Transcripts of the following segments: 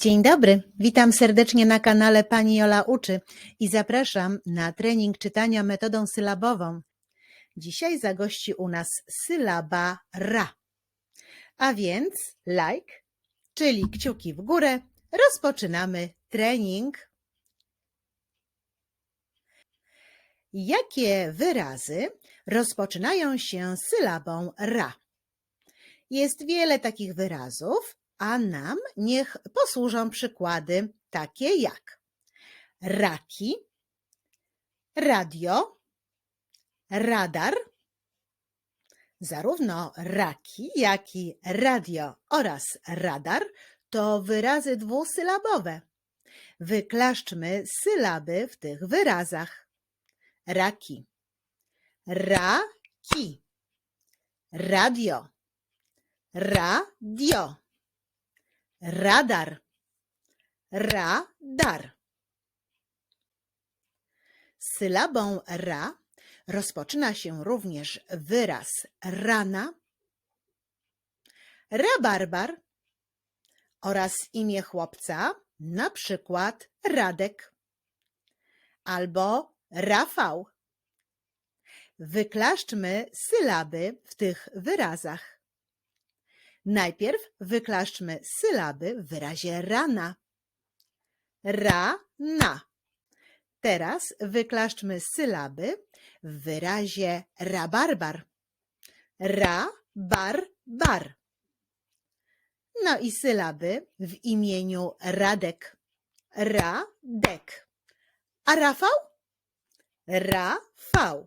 Dzień dobry, witam serdecznie na kanale Pani Jola Uczy i zapraszam na trening czytania metodą sylabową. Dzisiaj zagości u nas sylaba ra. A więc like, czyli kciuki w górę, rozpoczynamy trening. Jakie wyrazy rozpoczynają się sylabą ra? Jest wiele takich wyrazów, a nam niech posłużą przykłady takie jak raki, radio, radar. Zarówno raki, jak i radio oraz radar to wyrazy dwusylabowe. Wyklaszczmy sylaby w tych wyrazach. Raki, raki, radio, radio radar, radar. Sylabą ra rozpoczyna się również wyraz rana, rabarbar oraz imię chłopca, na przykład Radek albo Rafał. Wyklaszczmy sylaby w tych wyrazach. Najpierw wyklaszczmy sylaby w wyrazie rana. Ra-na. Teraz wyklaszczmy sylaby w wyrazie rabarbar. Ra-bar-bar. No i sylaby w imieniu Radek. Radek. A Rafał? Rafał.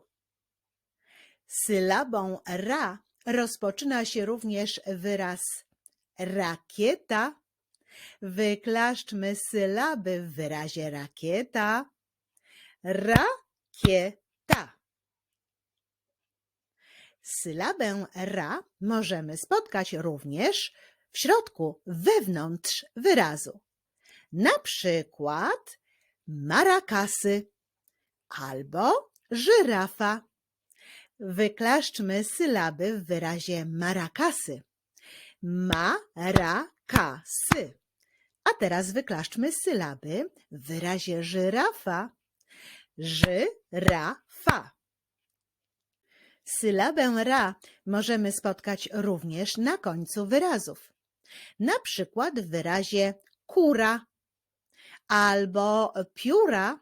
Sylabą ra rozpoczyna się również wyraz rakieta. Wyklaszczmy sylaby w wyrazie rakieta. Rakieta. Sylabę ra możemy spotkać również w środku, wewnątrz wyrazu. Na przykład marakasy albo żyrafa. Wyklaszczmy sylaby w wyrazie marakasy. Ma-ra-ka-sy. A teraz wyklaszczmy sylaby w wyrazie żyrafa. Ży-ra-fa. Sylabę ra możemy spotkać również na końcu wyrazów. Na przykład w wyrazie kura, albo pióra,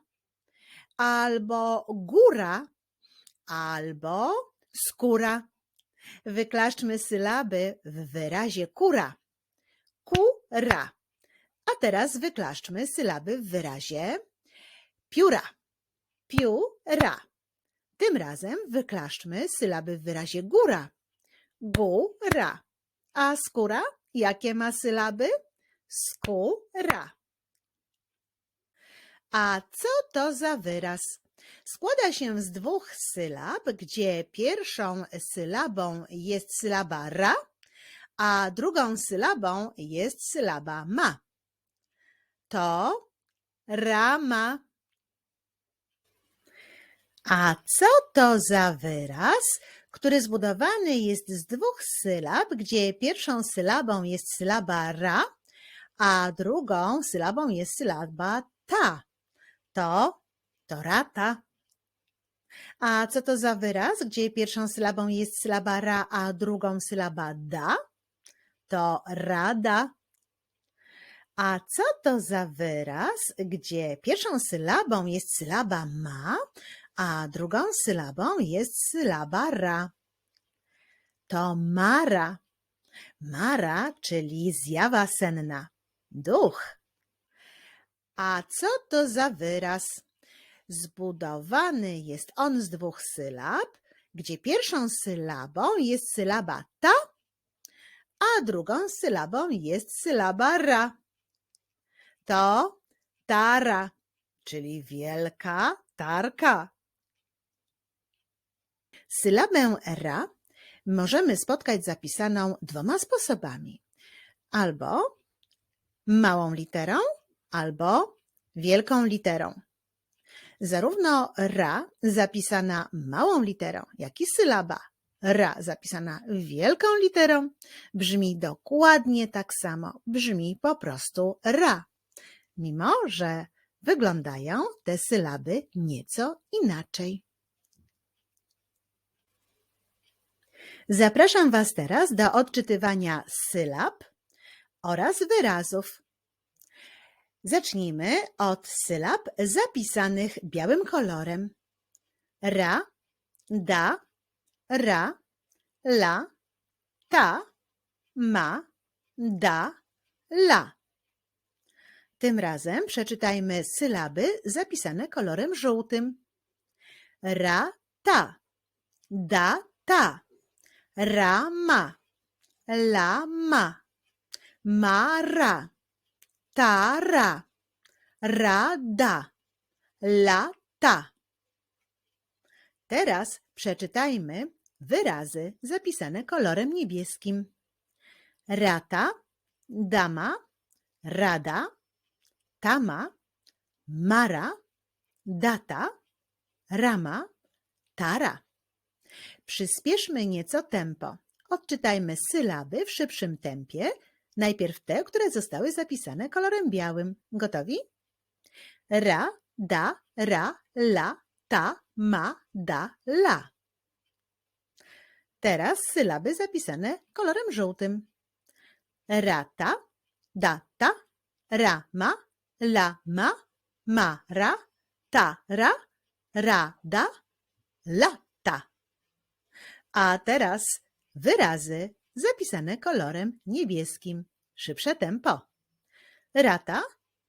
albo góra, albo skóra. Wyklaszczmy sylaby w wyrazie kura. Kura. A teraz wyklaszczmy sylaby w wyrazie pióra. Pióra. Tym razem wyklaszczmy sylaby w wyrazie góra. Góra. A skóra? Jakie ma sylaby? Skóra. A co to za wyraz? Składa się z dwóch sylab, gdzie pierwszą sylabą jest sylaba ra, a drugą sylabą jest sylaba ma. To rama. A co to za wyraz, który zbudowany jest z dwóch sylab, gdzie pierwszą sylabą jest sylaba ra, a drugą sylabą jest sylaba ta? To torata. A co to za wyraz, gdzie pierwszą sylabą jest sylaba ra, a drugą sylaba da? To rada. A co to za wyraz, gdzie pierwszą sylabą jest sylaba ma, a drugą sylabą jest sylaba ra? To mara. Mara, czyli zjawa senna, duch. A co to za wyraz? Zbudowany jest on z dwóch sylab, gdzie pierwszą sylabą jest sylaba ta, a drugą sylabą jest sylaba ra. To tara, czyli wielka tarka. Sylabę ra możemy spotkać zapisaną dwoma sposobami. Albo małą literą, albo wielką literą. Zarówno ra zapisana małą literą, jak i sylaba Ra zapisana wielką literą brzmi dokładnie tak samo. Brzmi po prostu ra. Mimo, że wyglądają te sylaby nieco inaczej. Zapraszam Was teraz do odczytywania sylab oraz wyrazów. Zacznijmy od sylab zapisanych białym kolorem. Ra, da, ra, la, ta, ma, da, la. Tym razem przeczytajmy sylaby zapisane kolorem żółtym. Ra, ta, da, ta, ra, ma, la, ma, ma, ra, ta, ra, ra, da, la, ta. Teraz przeczytajmy wyrazy zapisane kolorem niebieskim. Rata, dama, rada, tama, mara, data, rama, tara. Przyspieszmy nieco tempo. Odczytajmy sylaby w szybszym tempie. Najpierw te, które zostały zapisane kolorem białym. Gotowi? Ra, da, ra, la, ta, ma, da, la. Teraz sylaby zapisane kolorem żółtym. Rata, data, rama, lama, mara, tara, rada, lata. A teraz wyrazy zapisane kolorem niebieskim. Szybsze tempo. Rata,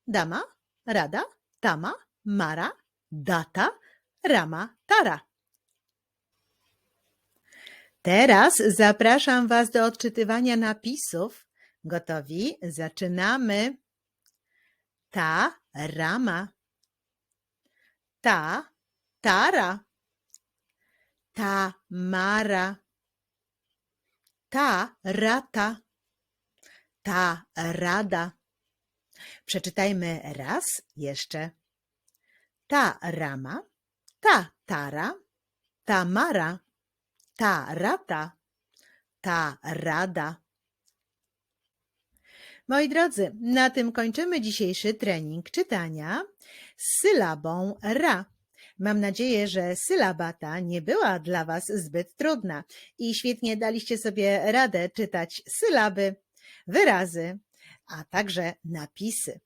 dama, rada, tama, mara, data, rama, tara. Teraz zapraszam Was do odczytywania napisów. Gotowi? Zaczynamy. Ta rama. Ta tara. Ta mara. Ta rata. Ta rada. Przeczytajmy raz jeszcze. Ta rama. Ta tara. Ta mara. Ta rata. Ta rada. Moi drodzy, na tym kończymy dzisiejszy trening czytania z sylabą ra. Mam nadzieję, że sylaba ta nie była dla Was zbyt trudna i świetnie daliście sobie radę czytać sylaby, wyrazy, a także napisy.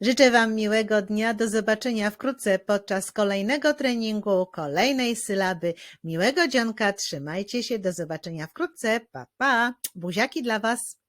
Życzę Wam miłego dnia. Do zobaczenia wkrótce podczas kolejnego treningu, kolejnej sylaby. Miłego dzionka. Trzymajcie się. Do zobaczenia wkrótce. Pa, pa. Buziaki dla Was.